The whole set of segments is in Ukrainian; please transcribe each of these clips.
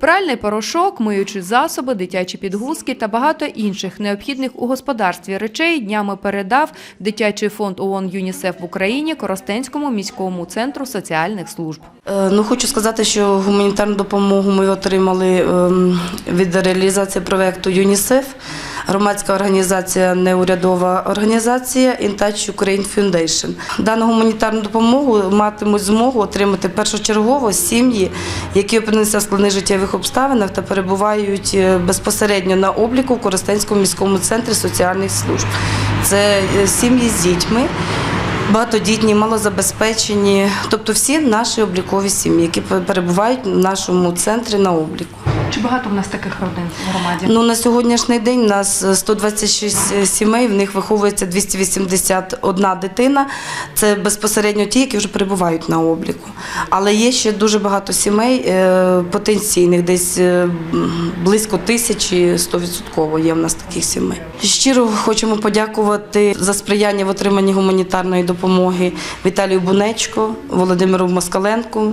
Пральний порошок, миючі засоби, дитячі підгузки та багато інших необхідних у господарстві речей днями передав дитячий фонд ООН ЮНІСЕФ в Україні Коростенському міському центру соціальних служб. Е, Ну, хочу сказати, що гуманітарну допомогу ми отримали ем, від реалізації проєкту ЮНІСЕФ, громадська організація, неурядова організація In Touch Ukraine Foundation. Дану гуманітарну допомогу матимуть змогу отримати першочергово сім'ї, які опинилися в складних життєвих обставинах та перебувають е, безпосередньо на обліку в Коростенському міському центрі соціальних служб. Це е, сім'ї з дітьми. Багатодітні, малозабезпечені, тобто всі наші облікові сім'ї, які перебувають в нашому центрі на обліку. Чи багато в нас таких родин в громаді? Ну на сьогоднішній день у нас 126 сімей, в них виховується 281 дитина. Це безпосередньо ті, які вже перебувають на обліку. Але є ще дуже багато сімей е, потенційних, десь е, близько тисячі 100% є в нас таких сімей. Щиро хочемо подякувати за сприяння в отриманні гуманітарної допомоги Віталію Бунечко, Володимиру Москаленку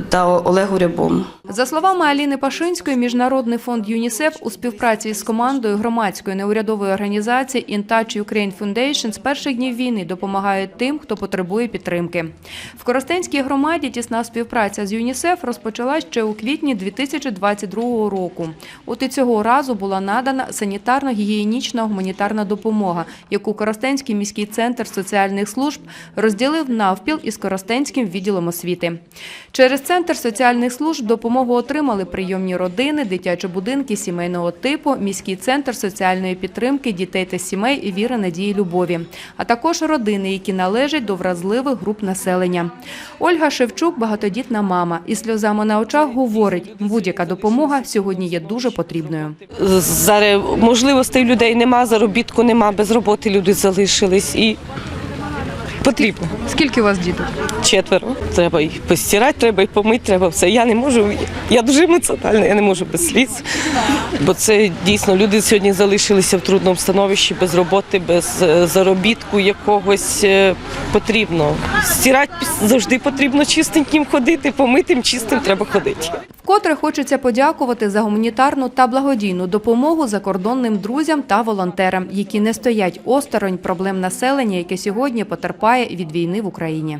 та Олегу Рябому. За словами Аліни Пашинської, Міжнародний фонд ЮНІСЕФ у співпраці з командою громадської неурядової організації In Touch Ukraine Foundation з перших днів війни допомагають тим, хто потребує підтримки. В Коростенській громаді тісна співпраця з ЮНІСЕФ розпочалась ще у квітні 2022 року. От і цього разу була надана санітарно-гігієнічна гуманітарна допомога, яку Коростенський міський центр соціальних служб розділив навпіл із Коростенським відділом освіти. Через центр соціальних служб допомогу отримали прийомні родини, дитячі будинки сімейного типу, міський центр соціальної підтримки дітей та сімей віри, надії, любові, а також родини, які належать до вразливих груп населення. Ольга Шевчук багатодітна мама і сльозами на очах говорить, будь-яка допомога сьогодні є дуже потрібною. Зараз можливостей людей нема, заробітку нема, без роботи люди залишились і потрібно. Скільки у вас діток? Четверо. Треба їх постирати, треба їх помити, треба все. Я не можу, я дуже емоціональна, я не можу без сліз. Бо це дійсно люди сьогодні залишилися в трудному становищі, без роботи, без е, заробітку якогось е, потрібно. Стирати завжди потрібно чистеньким ходити, помитим, чистим треба ходити. Вкотре хочеться подякувати за гуманітарну та благодійну допомогу закордонним друзям та волонтерам, які не стоять осторонь проблем населення, яке сьогодні потерпає від війни в Україні.